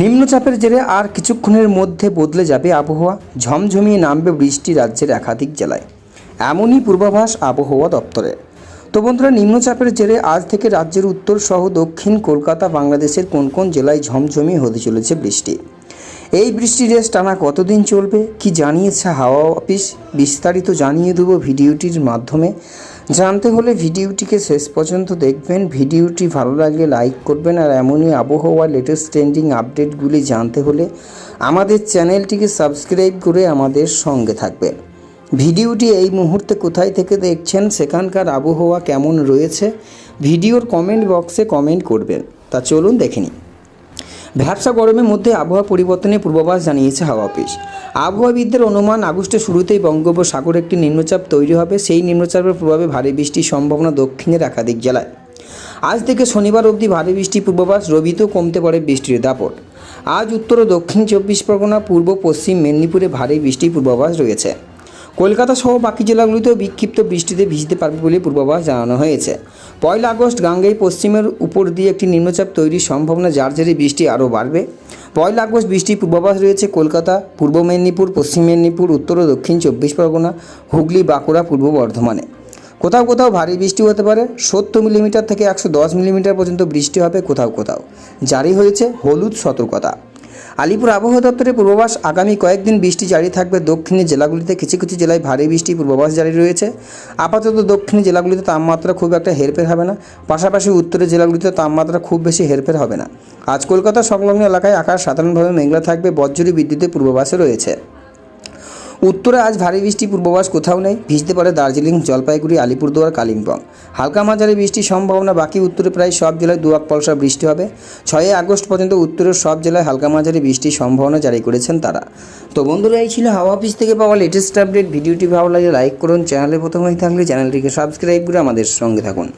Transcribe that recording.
নিম্নচাপের জেরে আর কিছুক্ষণের মধ্যে বদলে যাবে আবহাওয়া। ঝমঝমিয়ে নামবে বৃষ্টি রাজ্যের একাধিক জেলায়। এমনই পূর্বাভাস আবহাওয়া দপ্তরের তো বন্ধুরা, নিম্নচাপের জেরে আজ থেকে রাজ্যের উত্তর সহ দক্ষিণ কলকাতা, বাংলাদেশের কোন কোন জেলায় ঝমঝমিয়ে হতে চলেছে বৃষ্টি? এই বৃষ্টি রেস টানা কতদিন চলবে? কি জানিয়েছে হাওয়া অফিস? বিস্তারিত জানিয়ে দেবো ভিডিওটির মাধ্যমে। জানতে হলে ভিডিওটিকে শেষ পর্যন্ত দেখবেন। ভিডিওটি ভালো লাগলে লাইক করবেন আর এমনই আবহাওয়া লেটেস্ট ট্রেন্ডিং আপডেটগুলি জানতে হলে আমাদের চ্যানেলটিকে সাবস্ক্রাইব করে আমাদের সঙ্গে থাকবেন। ভিডিওটি এই মুহূর্তে কোথায় থেকে দেখছেন, সেখানকার আবহাওয়া কেমন রয়েছে, ভিডিওর কমেন্ট বক্সে কমেন্ট করবেন। তা চলুন দেখে নিই। ভ্যাবসা গরমের মধ্যে আবহাওয়া পরিবর্তনের পূর্বাভাস জানিয়েছে হাওয়া অফিস। আবহাওয়াবিদদের অনুমান, আগস্টের শুরুতেই বঙ্গোপসাগরে একটি নিম্নচাপ তৈরি হবে। সেই নিম্নচাপের প্রভাবে ভারী বৃষ্টির সম্ভাবনা দক্ষিণের একাধিক জেলায়। আজ থেকে শনিবার অবধি ভারী বৃষ্টির পূর্বাভাস রবিতেও কমতে পারে বৃষ্টির দাপট। আজ উত্তর ও দক্ষিণ চব্বিশ পরগনা, পূর্ব, পশ্চিম মেদিনীপুরে ভারী বৃষ্টির পূর্বাভাস রয়েছে। কলকাতা সহ বাকি জেলাগুলিতেও বিক্ষিপ্ত বৃষ্টিতে ভিজতে পারবে বলে পূর্বাভাস জানানো হয়েছে। পয়লা আগস্ট গাঙ্গেয় পশ্চিমের উপর দিয়ে একটি নিম্নচাপ তৈরির সম্ভাবনা যার জেরে বৃষ্টি আরও বাড়বে। পয়লা আগস্ট বৃষ্টির পূর্বাভাস রয়েছে কলকাতা, পূর্ব মেদিনীপুর, পশ্চিম মেদিনীপুর, উত্তর ও দক্ষিণ চব্বিশ পরগনা, হুগলি, বাঁকুড়া, পূর্ব বর্ধমানে। কোথাও কোথাও ভারী বৃষ্টি হতে পারে। সত্তর মিলিমিটার থেকে একশো দশ মিলিমিটার পর্যন্ত বৃষ্টি হবে কোথাও কোথাও। জারি হয়েছে হলুদ সতর্কতা। আলিপুর আবহাওয়া দপ্তরের পূর্বাভাস, আগামী কয়েকদিন বৃষ্টি জারি থাকবে। দক্ষিণের জেলাগুলিতে কিছু কিছু জেলায় ভারী বৃষ্টি পূর্বাভাস জারি রয়েছে। আপাতত দক্ষিণের জেলাগুলিতে তাপমাত্রা খুব একটা হেরফের হবে না। পাশাপাশি উত্তরের জেলাগুলিতে তাপমাত্রা খুব বেশি হেরফের হবে না। আজ কলকাতা সংলগ্ন এলাকায় আকাশ সাধারণভাবে মেঘলা থাকবে। বজ্রী বিদ্যুতের পূর্বাভাসে রয়েছে। উত্তরে আজ ভারী বৃষ্টি পূর্বাভাস কোথাও নেই। ভিজতে পারে দার্জিলিং, জলপাইগুড়ি, আলিপুরদুয়ার, কালিম্পং। হালকা মাঝারি বৃষ্টির সম্ভাবনা বাকি। উত্তরে প্রায় সব জেলায় দু এক পলসা বৃষ্টি হবে। ছয়ই আগস্ট পর্যন্ত উত্তরের সব জেলায় হালকা মাঝারি বৃষ্টির সম্ভাবনা জারি করেছেন তারা। তো বন্ধুরা, এই ছিল হাওয়া অফিস থেকে পাওয়া লেটেস্ট আপডেট ভিডিওটি ভালো লাগে লাইক করুন। চ্যানেলে প্রথম হয়ে থাকলে চ্যানেলটিকে সাবস্ক্রাইব করে আমাদের সঙ্গে থাকুন।